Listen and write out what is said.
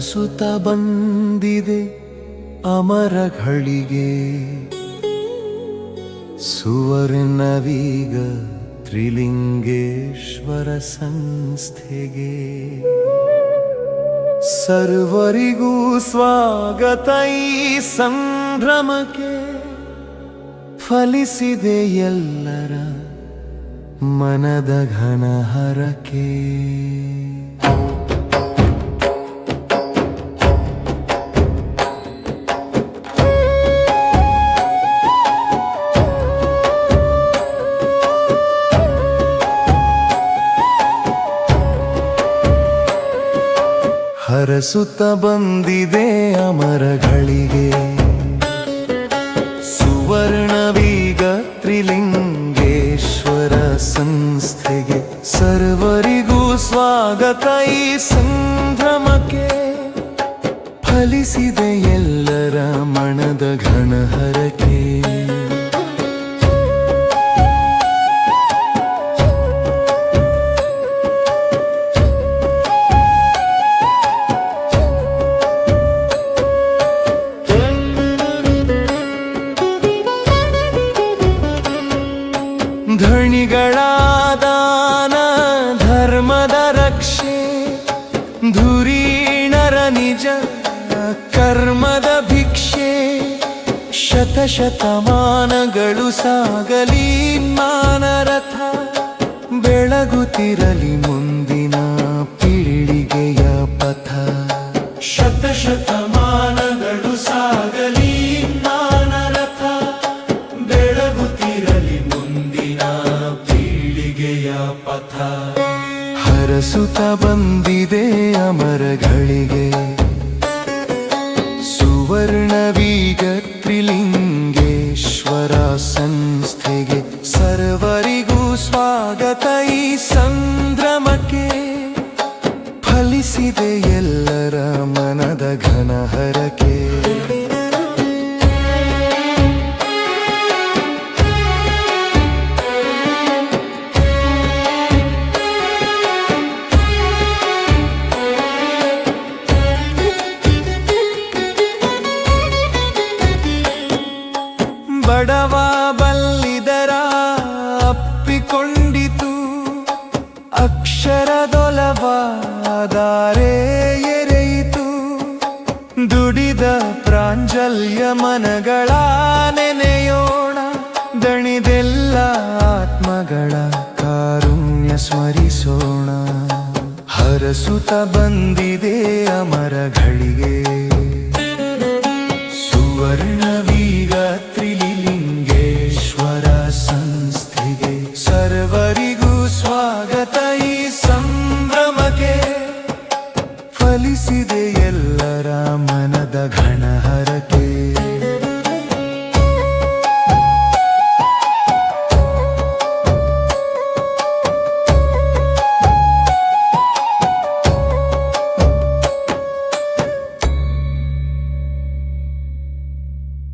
ಹರಸುತ್ತ ಬಂದಿದೆ ಅಮರಗಳಿಗೆ ಸುವರ್ಣವೀಗ ತ್ರಿಲಿಂಗೇಶ್ವರ ಸಂಸ್ಥೆಗೆ. ಸರ್ವರಿಗೂ ಸ್ವಾಗತ ಈ ಸಂಭ್ರಮಕ್ಕೆ. ಫಲಿಸಿದೆ ಎಲ್ಲರ ಮನದ ಘನ ಹರಕೆ ಹರಸುತ್ತ ಬಂದಿದೆ ಅಮರಗಳಿಗೆ. ಸುವರ್ಣವೀಗ ತ್ರಿಲಿಂಗೇಶ್ವರ ಸಂಸ್ಥೆಗೆ ಸರ್ವರಿಗೂ ಸ್ವಾಗತ ಈ ಸಂಭ್ರಮಕ್ಕೆ. ಫಲಿಸಿದೆ ಎಲ್ಲರ ಮಣದ ಘನ ಧಣಿಗಳಾದಾನ ಧರ್ಮದ ರಕ್ಷೆ ಧುರೀಣರ ನಿಜ ಕರ್ಮದ ಭಿಕ್ಷೆ ಶತಶತಮಾನಗಳು ಸಾಗಲಿ ಮಾನರಥ ಬೆಳಗುತ್ತಿರಲಿ ಮುಂದಿನ ಪಥ ಹರಸುತ ಬಂದಿದೆ ಅಮರಗಳಿಗೆ ಸುವರ್ಣವೀಗ ತ್ರಿಲಿಂಗೇಶ್ವರ ಸಂಸ್ಥೆಗೆ. ಸರ್ವರಿಗೂ ಸ್ವಾಗತ ಈ ಸಂಭ್ರಮಕ್ಕೆ ಫಲಿಸಿದೆ ಎಲ್ಲರ ಮನದ ಘನ ಬಡವ ಬಲ್ಲಿದರ ಅಪ್ಪಿಕೊಂಡಿತು. ಅಕ್ಷರದೊಲವಾದರೆ ಎರೆಯಿತು. ದುಡಿದ ಪ್ರಾಂಜಲ್ಯ ಮನಗಳ ನೆನೆಯೋಣ. ದಣಿದೆಲ್ಲ ಆತ್ಮಗಳ ಕಾರುಣ್ಯ ಸ್ಮರಿಸೋಣ. ಹರಸುತ ಬಂದಿದೆ ಅಮರಗಳಿಗೆ. ಸುವರ್ಣವೀಗ ತ್ರಿಲಿಂಗೇಶ್ವರ ಸಂಭ್ರಮಕ್ಕೆ